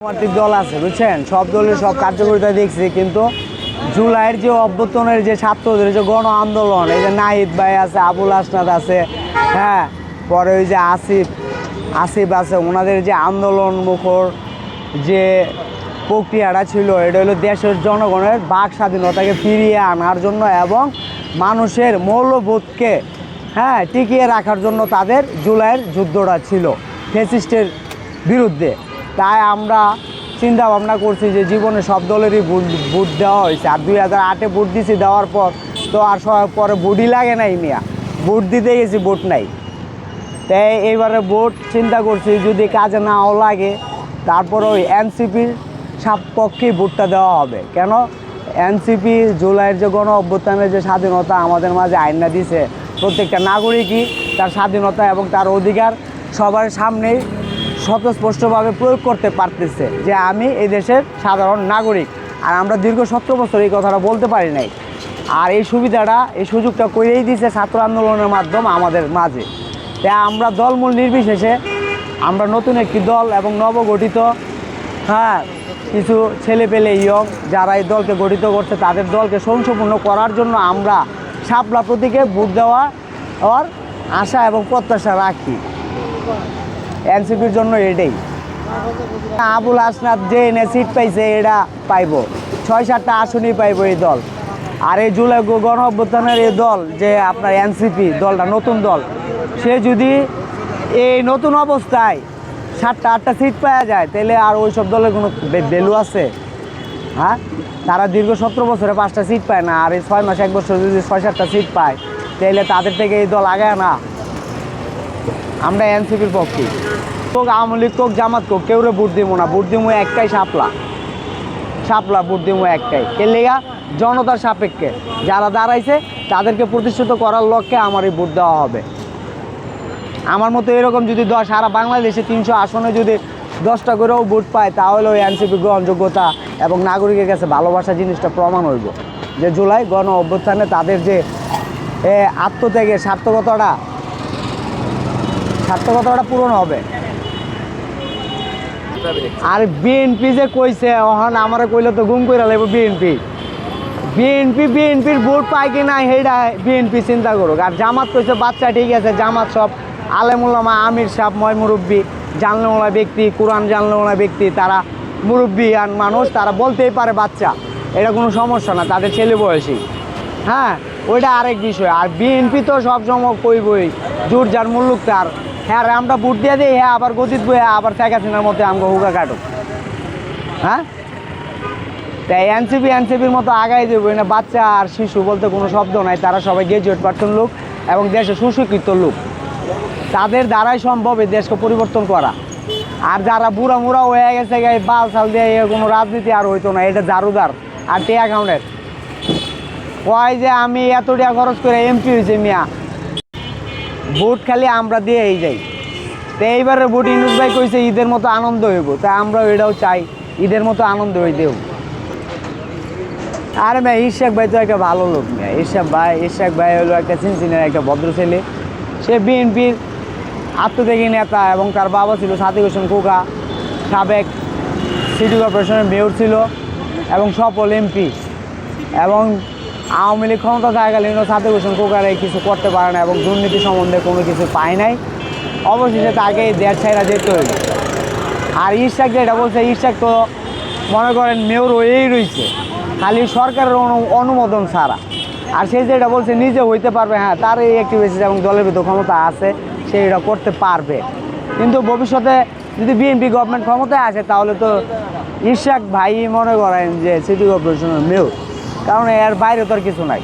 রাজনৈতিক দল আছে, বুঝছেন? সব দলের সব কার্যকরিতা দেখছি, কিন্তু জুলাইয়ের যে অভ্যর্থনের যে ছাত্রদের যে গণ আন্দোলন, এই যে নাহিদ ভাই আছে, আবুল আসনাদ আছে হ্যাঁ পরে ওই যে আসিফ আসিফ আছে, ওনাদের যে আন্দোলন মুখর যে প্রক্রিয়াটা ছিল, এটা হলো দেশের জনগণের বাক স্বাধীনতাকে ফিরিয়ে আনার জন্য এবং মানুষের মৌলবোধকে হ্যাঁ টিকিয়ে রাখার জন্য তাদের জুলাইয়ের যুদ্ধটা ছিল ফেসিস্টের বিরুদ্ধে। তাই আমরা চিন্তা ভাবনা করছি যে জীবনে সব দলেরই ভোট দেওয়া হয়েছে। আর দুই হাজার আটে ভোট দিছি দেওয়ার পর তো আর পরে ভোটই লাগে নাই মিয়া। ভোট দিতে গেছি, ভোট নাই। তাই এইবারে ভোট চিন্তা করছি, যদি কাজে নাও লাগে, তারপর ওই এনসিপির পক্ষেই ভোটটা দেওয়া হবে। কেন? এনসিপি জুলাইয়ের যে গণ অভ্যুত্থানের যে স্বাধীনতা আমাদের মাঝে আইনা দিছে, প্রত্যেকটা নাগরিকই তার স্বাধীনতা এবং তার অধিকার সবার সামনেই স্বতঃস্পষ্টভাবে প্রয়োগ করতে পারতেছে যে আমি এই দেশের সাধারণ নাগরিক। আর আমরা দীর্ঘ সতেরো বছর এই কথাটা বলতে পারি নাই। আর এই সুবিধাটা, এই সুযোগটা করেই দিছে ছাত্র আন্দোলনের মাধ্যমে আমাদের মাঝে। তাই আমরা দলমূল নির্বিশেষে আমরা নতুন একটি দল এবং নবগঠিত হ্যাঁ কিছু ছেলে পেলে ইয়ং যারা এই দলকে গঠিত করছে, তাদের দলকে সংশোপূর্ণ করার জন্য আমরা শাপলা প্রতীকে ভোট দেওয়া আশা এবং প্রত্যাশা রাখি। এনসিপির জন্য এটাই আবুল আসনাদ যে এনে সিট পাইছে, এটা পাইব। ছয়, সাতটা আসনই পাইব এই দল। আর এই জুলাই গণ অভ্যুত্থানের এই দল, যে আপনার এনসিপি, দলটা নতুন দল, সে যদি এই নতুন অবস্থায় সাতটা, আটটা সিট পাওয়া যায়, তাহলে আর ওই সব দলের কোনো ভ্যালু আছে? হ্যাঁ? তারা দীর্ঘ সতেরো বছরে পাঁচটা সিট পায় না, আর এই ছয় মাস, এক বছর যদি ছয়, সাতটা সিট পায়, তাহলে তাদের থেকে এই দল আগায় না আমরা এনসিপির পক্ষে। কোক আওয়ামী লীগ, কোক জামাত, কোক কেউ ভোট দিব না, ভোট দিব একটাই সাপলা সাপলা ভোট দিব একটাই। এর লেগা জনতার সাপেক্ষে যারা দাঁড়াইছে, তাদেরকে প্রতিষ্ঠিত করার লক্ষ্যে আমার এই ভোট দেওয়া হবে। আমার মতো এরকম যদি দশ, সারা বাংলাদেশে তিনশো আসনে যদি দশটা করেও ভোট পায়, তাহলে ওই এনসিপি গ্রহণযোগ্যতা এবং নাগরিকের কাছে ভালোবাসা জিনিসটা প্রমাণ হইব। যে জুলাই গণ অভ্যুত্থানে তাদের যে আত্মত্যাগের সার্থকতাটা সার্থকতাটা পূরণ হবে। আর বিএনপি যে কইছে ওহন আমারে কইলে তো গুম কইরা লাগবে বিএনপি বিএনপি বিএনপির ভোট পায় কি না সেইটা বিএনপি চিন্তা করুক। আর জামাত কইছে, বাচ্চা ঠিক আছে, জামাত সব আলেমুল্লামা আমির সাহ ময় মুরব্বী জানলেওয়ালা ব্যক্তি, কোরআন জানলেওয়ালা ব্যক্তি, তারা মুরব্বী আর মানুষ, তারা বলতেই পারে বাচ্চা। এটা কোনো সমস্যা না, তাদের ছেলে বয়সী। হ্যাঁ ওইটা আরেক বিষয়। আর বিএনপি তো সবসময় কইবই, জোর যার মুল্লুক তার। হ্যাঁ রে বুট দিয়ে দিই হ্যাঁ আবার গজিত বই হ্যাঁ আবার শেখ হাসিনার মধ্যে আমাকে হুকা কাটুক। হ্যাঁ? তাই এনসিপি, এনসিপির মতো আগাই দেবো না বাচ্চা আর শিশু বলতে কোনো শব্দ নাই, তারা সবাই গ্রাজুয়েট পার্সন লোক এবং দেশে সুশিক্ষিত লোক। তাদের দ্বারাই সম্ভব এই দেশকে পরিবর্তন করা। আর যারা বুড়া মুড়া হয়ে গেছে গায়ে বাল সাল দিয়ে কোনো রাজনীতি আর হইতো না, এটা জারুদার আর টিয়া অ্যাকাউন্টের কয় যে আমি এত টাকা খরচ করে এমপি হয়েছে মিয়া ভোট খালি আমরা দিয়েই যাই। তো এইবারে ভোট ইনুস ভাই কইছে ঈদের মতো আনন্দ হইব। তা আমরা এটাও চাই, ঈদের মতো আনন্দ হই দেও আরে ভাই ইশাক ভাই তো একটা ভালো লোক মিয়া ইশাক ভাই ইশাক ভাই হলো একটা সিনসিনের একটা ভদ্র ছেলে। সে বিএনপির আত্মত্যাগী নেতা এবং তার বাবা ছিল সাদিক হোসেন কোকা সাবেক সিটি কর্পোরেশনের মেয়র ছিল এবং সফল এমপি। এবং আওয়ামী লীগ ক্ষমতা থাকাকালীনও সাদিক হোসেন কোকারে কিছু করতে পারে না এবং দুর্নীতি সম্বন্ধে কোনো কিছু পায় নাই। অবশেষে তাকে দেড় ছাইরা যেতে হইল আর ইশাক যেটা বলছে, ইশাক তো মনে করেন মেয়র হয়েই রয়েছে। খালি সরকারের অনু- অনুমোদন ছাড়া। আর সে যেটা বলছে, নিজে হইতে পারবে হ্যাঁ তার এই অ্যাক্টিভিটিস এবং দলের ভিতর ক্ষমতা আছে, সে এটা করতে পারবে। কিন্তু ভবিষ্যতে যদি বিএনপি গভর্নমেন্ট ক্ষমতায় আসে, তাহলে তো ইশাক ভাই মনে করেন যে সিটি কর্পোরেশনের মেয়র কারণ এর বাইরে তো আর কিছু নাই।